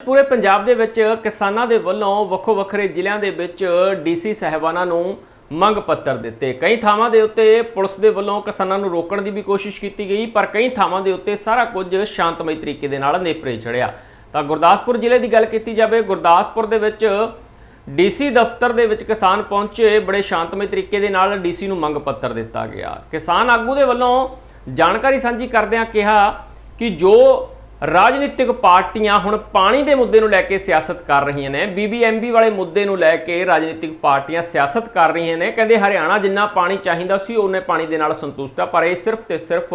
ਪੂਰੇ ਪੰਜਾਬ ਦੇ ਵਿੱਚ ਕਿਸਾਨਾਂ ਦੇ ਵੱਲੋਂ ਵੱਖੋ ਵੱਖਰੇ ਜ਼ਿਲ੍ਹਿਆਂ ਦੇ ਵਿੱਚ ਡੀਸੀ ਸਹਿਬਾਨਾਂ ਨੂੰ ਮੰਗ ਪੱਤਰ ਦਿੱਤੇ। ਕਈ ਥਾਵਾਂ ਦੇ ਉੱਤੇ ਪੁਲਿਸ ਦੇ ਵੱਲੋਂ ਕਿਸਾਨਾਂ ਨੂੰ ਰੋਕਣ ਦੀ ਵੀ ਕੋਸ਼ਿਸ਼ ਕੀਤੀ ਗਈ, ਪਰ ਕਈ ਥਾਵਾਂ ਦੇ ਉੱਤੇ ਸਾਰਾ ਕੁਝ ਸ਼ਾਂਤਮਈ ਤਰੀਕੇ ਦੇ ਨਾਲ ਨੇਪਰੇ ਚੜਿਆ। ਤਾਂ ਗੁਰਦਾਸਪੁਰ ਜ਼ਿਲ੍ਹੇ ਦੀ ਗੱਲ ਕੀਤੀ ਜਾਵੇ, ਗੁਰਦਾਸਪੁਰ ਦੇ ਵਿੱਚ ਡੀਸੀ ਦਫ਼ਤਰ ਦੇ ਵਿੱਚ ਕਿਸਾਨ ਪਹੁੰਚੇ, ਬੜੇ ਸ਼ਾਂਤਮਈ ਤਰੀਕੇ ਦੇ ਨਾਲ ਡੀਸੀ ਨੂੰ ਮੰਗ ਪੱਤਰ ਦਿੱਤਾ ਗਿਆ। ਕਿਸਾਨ ਆਗੂ ਦੇ ਵੱਲੋਂ ਜਾਣਕਾਰੀ ਸਾਂਝੀ ਕਰਦਿਆਂ ਕਿਹਾ ਕਿ ਜੋ ਰਾਜਨੀਤਿਕ ਪਾਰਟੀਆਂ ਹੁਣ ਪਾਣੀ ਦੇ ਮੁੱਦੇ ਨੂੰ ਲੈ ਕੇ ਸਿਆਸਤ ਕਰ ਰਹੀਆਂ ਨੇ। ਬੀਬੀਐਮਬੀ ਵਾਲੇ ਮੁੱਦੇ ਨੂੰ ਲੈ ਕੇ ਰਾਜਨੀਤਿਕ ਪਾਰਟੀਆਂ ਸਿਆਸਤ ਕਰ ਰਹੀਆਂ ਨੇ। ਕਹਿੰਦੇ ਹਰਿਆਣਾ ਜਿੰਨਾ ਪਾਣੀ ਚਾਹੀਦਾ ਸੀ, ਉਹਨੇ ਪਾਣੀ ਦੇ ਨਾਲ ਸੰਤੁਸ਼ਟ ਆ, ਪਰ ਇਹ ਸਿਰਫ ਤੇ ਸਿਰਫ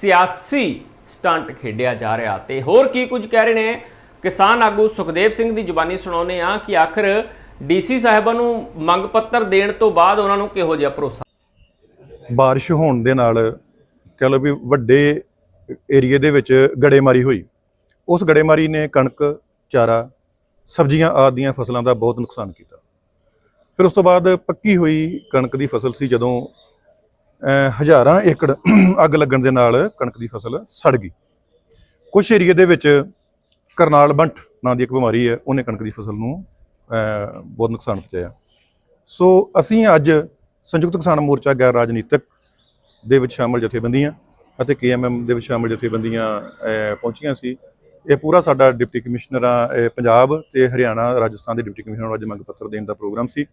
ਸਿਆਸੀ ਸਟੰਟ ਖੇਡਿਆ ਜਾ ਰਿਹਾ। ਤੇ ਹੋਰ ਕੀ ਕੁਝ ਕਹਿ ਰਹੇ ਨੇ? ਕਿਸਾਨ ਆਗੂ ਸੁਖਦੇਵ ਸਿੰਘ ਦੀ ਜ਼ੁਬਾਨੀ ਸੁਣਾਉਂਦੇ ਆ ਕਿ ਆਖਰ ਡੀਸੀ ਸਾਹਿਬਾਂ ਨੂੰ ਮੰਗ ਪੱਤਰ ਦੇਣ ਤੋਂ ਬਾਅਦ ਉਹਨਾਂ ਨੂੰ ਕਿਹੋ ਜਿਹਾ ਭਰੋਸਾ? ਬਾਰਿਸ਼ ਹੋਣ ਦੇ ਨਾਲ, ਕਹ ਲਓ ਵੀ ਵੱਡੇ ਏਰੀਏ ਦੇ ਵਿੱਚ ਗੜੇਮਾਰੀ ਹੋਈ। ਉਸ ਗੜੇਮਾਰੀ ਨੇ ਕਣਕ, ਚਾਰਾ, ਸਬਜ਼ੀਆਂ ਆਦਿ ਦੀਆਂ ਫਸਲਾਂ ਦਾ ਬਹੁਤ ਨੁਕਸਾਨ ਕੀਤਾ। ਫਿਰ ਉਸ ਤੋਂ ਬਾਅਦ ਪੱਕੀ ਹੋਈ ਕਣਕ ਦੀ ਫਸਲ ਸੀ ਜਦੋਂ ਹਜ਼ਾਰਾਂ ਏਕੜ ਅੱਗ ਲੱਗਣ ਦੇ ਨਾਲ ਕਣਕ ਦੀ ਫਸਲ ਸੜ ਗਈ। ਕੁਝ ਏਰੀਏ ਦੇ ਵਿੱਚ ਕਰਨਾਲ ਬੰਟ ਨਾਂ ਦੀ ਇੱਕ ਬਿਮਾਰੀ ਹੈ, ਉਹਨੇ ਕਣਕ ਦੀ ਫਸਲ ਨੂੰ ਬਹੁਤ ਨੁਕਸਾਨ ਪਹੁੰਚਾਇਆ। ਸੋ ਅਸੀਂ ਅੱਜ ਸੰਯੁਕਤ ਕਿਸਾਨ ਮੋਰਚਾ ਗੈਰ ਰਾਜਨੀਤਿਕ ਦੇ ਵਿੱਚ ਸ਼ਾਮਲ ਜਥੇਬੰਦੀਆਂ ਅਤੇ ਕੇਐਮਐਮ ਦੇ ਵਿੱਚ ਸ਼ਾਮਲ ਜਥੇਬੰਦੀਆਂ ਪਹੁੰਚੀਆਂ ਸੀ। ਇਹ ਪੂਰਾ ਸਾਡਾ ਡਿਪਟੀ ਕਮਿਸ਼ਨਰਾਂ ਪੰਜਾਬ ਤੇ ਹਰਿਆਣਾ, ਰਾਜਸਥਾਨ ਦੇ ਡਿਪਟੀ ਕਮਿਸ਼ਨਰ ਨੂੰ ਅੱਜ ਮੰਗ ਪੱਤਰ ਦੇਣ ਦਾ ਪ੍ਰੋਗਰਾਮ ਸੀ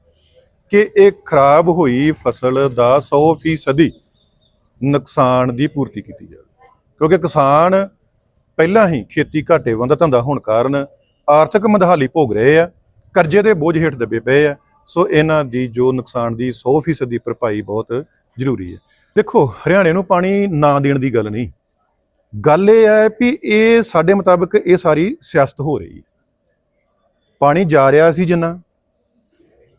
ਕਿ ਇਹ ਖਰਾਬ ਹੋਈ ਫਸਲ ਦਾ 100% ਨੁਕਸਾਨ ਦੀ ਪੂਰਤੀ ਕੀਤੀ ਜਾਵੇ। ਕਿਉਂਕਿ ਕਿਸਾਨ ਪਹਿਲਾਂ ਹੀ ਖੇਤੀ ਘਾਟੇ ਦਾ ਧੰਦਾ ਹੋਣ ਕਾਰਨ ਆਰਥਿਕ ਮੰਦਹਾਲੀ ਭੋਗ ਰਹੇ ਆ, ਕਰਜ਼ੇ ਦੇ ਬੋਝ ਹੇਠ ਦੱਬੇ ਪਏ ਆ। ਸੋ ਇਹਨਾਂ ਦੀ ਜੋ ਨੁਕਸਾਨ ਦੀ 100% ਦੀ ਭਰਪਾਈ ਬਹੁਤ ਜ਼ਰੂਰੀ ਹੈ। ਦੇਖੋ, ਹਰਿਆਣੇ ਨੂੰ ਪਾਣੀ ਨਾ ਦੇਣ ਦੀ ਗੱਲ ਨਹੀਂ। ਗੱਲ ਇਹ ਹੈ ਵੀ ਇਹ ਸਾਡੇ ਮੁਤਾਬਕ ਇਹ ਸਾਰੀ ਸਿਆਸਤ ਹੋ ਰਹੀ ਹੈ। ਪਾਣੀ ਜਾ ਰਿਹਾ ਸੀ ਜਿੰਨਾ,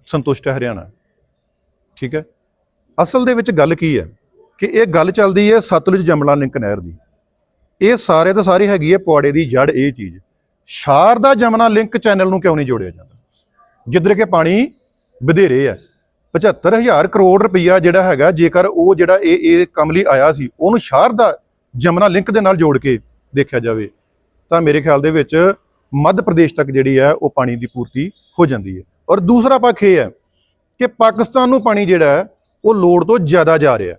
ਸੰਤੁਸ਼ਟ ਹੈ ਹਰਿਆਣਾ। ਠੀਕ ਹੈ? ਅਸਲ ਦੇ ਵਿੱਚ ਗੱਲ ਕੀ ਹੈ ਕਿ ਇਹ ਗੱਲ ਚੱਲਦੀ ਹੈ ਸਤਲੁਜ ਜਮਲਾ ਲਿੰਕ ਨਹਿਰ ਦੀ। ਇਹ ਸਾਰੇ ਤੇ ਸਾਰੀ ਹੈਗੀ ਹੈ ਪੌੜੇ ਦੀ ਜੜ ਇਹ ਚੀਜ਼। ਸ਼ਾਰਦਾ ਜਮਨਾ ਲਿੰਕ ਚੈਨਲ ਨੂੰ ਕਿਉਂ ਨਹੀਂ ਜੋੜਿਆ ਜਾਂਦਾ? ਜਿੱਧਰ ਕਿ ਪਾਣੀ ਵਧੇਰੇ ਹੈ। 75000 ਕਰੋੜ ਰੁਪਈਆ ਜਿਹੜਾ ਹੈਗਾ ਜੇਕਰ ਉਹ ਜਿਹੜਾ ਇਹ ਇਹ ਕੰਮ ਲਈ ਆਇਆ ਸੀ ਉਹਨੂੰ ਸ਼ਾਰਦਾ ਜਮਨਾ ਲਿੰਕ ਦੇ ਨਾਲ ਜੋੜ ਕੇ ਦੇਖਿਆ ਜਾਵੇ ਤਾਂ ਮੇਰੇ ਖਿਆਲ ਦੇ ਵਿੱਚ ਮੱਧ ਪ੍ਰਦੇਸ਼ ਤੱਕ ਜਿਹੜੀ ਹੈ ਉਹ ਪਾਣੀ ਦੀ ਪੂਰਤੀ ਹੋ ਜਾਂਦੀ ਹੈ। ਔਰ ਦੂਸਰਾ ਪੱਖ ਇਹ ਹੈ ਕਿ ਪਾਕਿਸਤਾਨ ਨੂੰ ਪਾਣੀ ਜਿਹੜਾ ਉਹ ਲੋੜ ਤੋਂ ਜ਼ਿਆਦਾ ਜਾ ਰਿਹਾ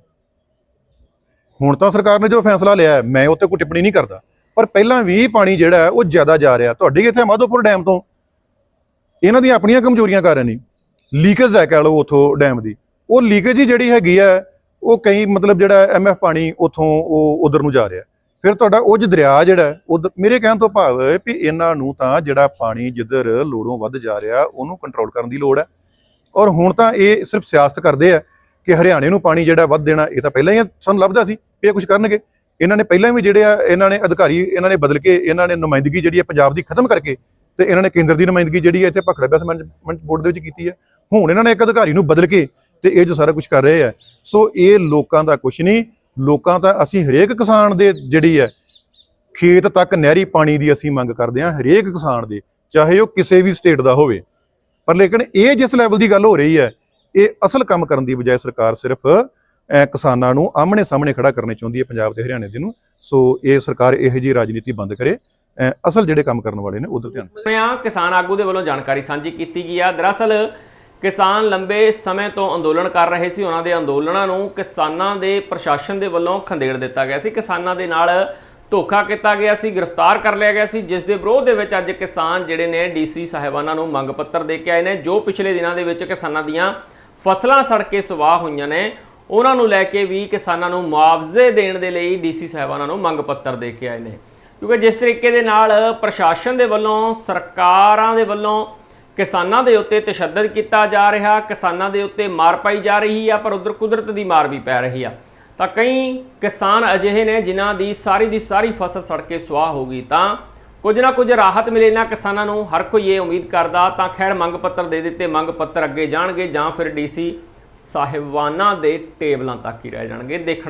ਹੁਣ ਤਾਂ ਸਰਕਾਰ ਨੇ ਜੋ ਫੈਸਲਾ ਲਿਆ ਹੈ, ਮੈਂ ਉੱਤੇ ਕੋਈ ਟਿੱਪਣੀ ਨਹੀਂ ਕਰਦਾ ਪਰ ਪਹਿਲਾਂ ਵੀ ਪਾਣੀ ਜਿਹੜਾ ਉਹ ਜ਼ਿਆਦਾ ਜਾ ਰਿਹਾ ਤੁਹਾਡੇ ਇੱਥੇ ਮਾਧੋਪੁਰ ਡੈਮ ਤੋਂ ਇਹਨਾਂ ਦੀਆਂ ਆਪਣੀਆਂ ਕਮਜ਼ੋਰੀਆਂ ਕਾਰਨ ਨਹੀਂ ਲੀਕੇਜ ਹੈ ਕਹਿ ਲਓ ਉਥੋਂ ਡੈਮ ਦੀ। ਉਹ ਲੀਕੇਜ ਹੀ ਜਿਹੜੀ ਹੈਗੀ ਹੈ ਉਹ ਕਈ ਮਤਲਬ ਜਿਹੜਾ ਐਮਐਫ ਪਾਣੀ ਉਥੋਂ ਉਹ ਉਧਰ ਨੂੰ ਜਾ ਰਿਹਾ। ਫਿਰ ਤੁਹਾਡਾ ਉਜ ਦਰਿਆ ਜਿਹੜਾ ਹੈ, ਮੇਰੇ ਕਹਿਣ ਤੋਂ ਭਾਵ ਹੈ ਵੀ ਇਹਨਾਂ ਨੂੰ ਤਾਂ ਜਿਹੜਾ ਪਾਣੀ ਜਿੱਧਰ ਲੋੜੋਂ ਵੱਧ ਜਾ ਰਿਹਾ ਉਹਨੂੰ ਕੰਟਰੋਲ ਕਰਨ ਦੀ ਲੋੜ ਹੈ। ਔਰ ਹੁਣ ਤਾਂ ਇਹ ਸਿਰਫ ਸਿਆਸਤ ਕਰਦੇ ਆ ਕਿ ਹਰਿਆਣੇ ਨੂੰ ਪਾਣੀ ਜਿਹੜਾ ਵੱਧ ਦੇਣਾ ਇਹ ਤਾਂ ਪਹਿਲਾਂ ਹੀ ਸਾਨੂੰ ਲੱਭਦਾ ਸੀ ਵੀ ਇਹ ਕੁਝ ਕਰਨਗੇ। ਇਹਨਾਂ ਨੇ ਪਹਿਲਾਂ ਵੀ ਜਿਹੜੇ ਆ ਇਹਨਾਂ ਨੇ ਅਧਿਕਾਰੀ ਇਹਨਾਂ ਨੇ ਬਦਲ ਕੇ ਇਹਨਾਂ ਨੇ ਨੁਮਾਇੰਦਗੀ ਜਿਹੜੀ ਹੈ ਪੰਜਾਬ ਦੀ ਖਤਮ ਕਰਕੇ ਤੇ ਇਹਨਾਂ ਨੇ ਕੇਂਦਰ ਦੀ ਨੁਮਾਇੰਦਗੀ ਜਿਹੜੀ ਹੈ ਇੱਥੇ ਭਖੜਾ ਬਿਆਸ ਮੈਨੇਜਮੈਂਟ ਬੋਰਡ ਦੇ ਵਿੱਚ ਕੀਤੀ ਹੈ। ਹੁਣ ਇਹਨਾਂ ਨੇ ਇੱਕ ਅਧਿਕਾਰੀ ਨੂੰ ਬਦਲ ਕੇ ਤੇ ਇਹ ਜੋ ਸਾਰਾ ਕੁਝ ਕਰ ਰਹੇ ਆ। ਸੋ ਇਹ ਲੋਕਾਂ ਦਾ ਕੁਝ ਨਹੀਂ, ਲੋਕਾਂ ਤਾਂ ਅਸੀਂ ਹਰੇਕ ਕਿਸਾਨ ਦੇ ਜਿਹੜੀ ਹੈ, ਖੇਤ ਤੱਕ ਨਹਿਰੀ ਪਾਣੀ ਦੀ ਅਸੀਂ ਮੰਗ ਕਰਦੇ ਹਾਂ ਹਰੇਕ ਕਿਸਾਨ ਦੇ, ਚਾਹੇ ਉਹ ਕਿਸੇ ਵੀ ਸਟੇਟ ਦਾ ਹੋਵੇ। ਪਰ ਲੇਕਿਨ ਇਹ ਜਿਸ ਲੈਵਲ ਦੀ ਗੱਲ ਹੋ ਰਹੀ ਹੈ, ਇਹ ਅਸਲ ਕੰਮ ਕਰਨ ਦੀ ਬਜਾਏ ਸਰਕਾਰ ਸਿਰਫ ਕਿਸਾਨਾਂ ਨੂੰ ਆਮਣੇ ਸਾਹਮਣੇ ਖੜਾ ਕਰਨੇ ਚਾਹੁੰਦੀ ਹੈ ਪੰਜਾਬ ਤੇ ਹਰਿਆਣੇ ਦੇ ਨੂੰ। ਸੋ ਇਹ ਸਰਕਾਰ ਇਹੋ ਜਿਹੀ ਰਾਜਨੀਤੀ ਬੰਦ ਕਰੇ ਅਸਲ ਜਿਹੜੇ ਕੰਮ ਕਰਨ ਵਾਲੇ ਨੇ ਉਧਰ ਧਿਆਨ ਆ ਕਿਸਾਨ ਆਗੂ ਦੇ ਵੱਲੋਂ ਜਾਣਕਾਰੀ ਸਾਂਝੀ ਕੀਤੀ ਗਈ ਆ। ਦਰਅਸਲ ਕਿਸਾਨ ਲੰਬੇ ਸਮੇਂ ਤੋਂ ਅੰਦੋਲਨ ਕਰ ਰਹੇ ਸੀ। ਉਹਨਾਂ ਦੇ ਅੰਦੋਲਨਾਂ ਨੂੰ ਕਿਸਾਨਾਂ ਦੇ ਪ੍ਰਸ਼ਾਸਨ ਦੇ ਵੱਲੋਂ ਖੰਡੇੜ ਦਿੱਤਾ ਗਿਆ ਸੀ। ਕਿਸਾਨਾਂ ਦੇ ਨਾਲ ਧੋਖਾ ਕੀਤਾ ਗਿਆ ਸੀ, ਗ੍ਰਿਫਤਾਰ ਕਰ ਲਿਆ ਗਿਆ ਸੀ। ਜਿਸ ਦੇ ਵਿਰੋਧ ਦੇ ਵਿੱਚ ਅੱਜ ਕਿਸਾਨ ਜਿਹੜੇ ਨੇ ਡੀਸੀ ਸਾਹਿਬਾਨਾਂ ਨੂੰ ਮੰਗ ਪੱਤਰ ਦੇ ਕੇ ਆਏ ਨੇ। ਜੋ ਪਿਛਲੇ ਦਿਨਾਂ ਦੇ ਵਿੱਚ ਕਿਸਾਨਾਂ ਦੀਆਂ ਫਸਲਾਂ ਸੜ ਕੇ ਸਵਾਹ ਹੋਈਆਂ ਨੇ, ਉਹਨਾਂ ਨੂੰ ਲੈ ਕੇ ਵੀ ਕਿਸਾਨਾਂ ਨੂੰ ਮੁਆਵਜ਼ੇ ਦੇਣ ਦੇ ਲਈ ਡੀਸੀ ਸਾਹਿਬਾਨਾਂ ਨੂੰ ਮੰਗ ਪੱਤਰ ਦੇ ਕੇ ਆਏ ਨੇ। ਕਿਉਂਕਿ ਜਿਸ ਤਰੀਕੇ ਦੇ ਨਾਲ ਪ੍ਰਸ਼ਾਸਨ ਦੇ ਵੱਲੋਂ, ਸਰਕਾਰਾਂ ਦੇ ਵੱਲੋਂ ਕਿਸਾਨਾਂ ਦੇ ਉੱਤੇ ਤਸ਼ੱਦਦ ਕੀਤਾ ਜਾ ਰਿਹਾ, ਕਿਸਾਨਾਂ ਦੇ ਉੱਤੇ ਮਾਰ ਪਾਈ ਜਾ ਰਹੀ ਆ, ਪਰ ਉਧਰ ਕੁਦਰਤ ਦੀ ਮਾਰ ਵੀ ਪੈ ਰਹੀ ਆ। ਤਾਂ ਕਈ ਕਿਸਾਨ ਅਜਿਹੇ ਨੇ ਜਿਨ੍ਹਾਂ ਦੀ ਸਾਰੀ ਦੀ ਸਾਰੀ ਫਸਲ ਸੜ ਕੇ ਸੁਆਹ ਹੋ ਗਈ ਤਾਂ ਕੁਝ ਨਾ ਕੁਝ ਰਾਹਤ ਮਿਲੇ ਨਾ ਕਿਸਾਨਾਂ ਨੂੰ, ਹਰ ਕੋਈ ਇਹ ਉਮੀਦ ਕਰਦਾ ਤਾਂ ਖੈਰ ਮੰਗ ਪੱਤਰ ਦੇ ਦਿੱਤੇ, ਮੰਗ ਪੱਤਰ ਅੱਗੇ ਜਾਣਗੇ ਜਾਂ ਫਿਰ ਡੀਸੀ ਸਾਹਿਬਾਨਾਂ ਦੇ ਟੇਬਲਾਂ ਤੱਕ ਹੀ ਰਹਿ ਜਾਣਗੇ। ਦੇਖਣ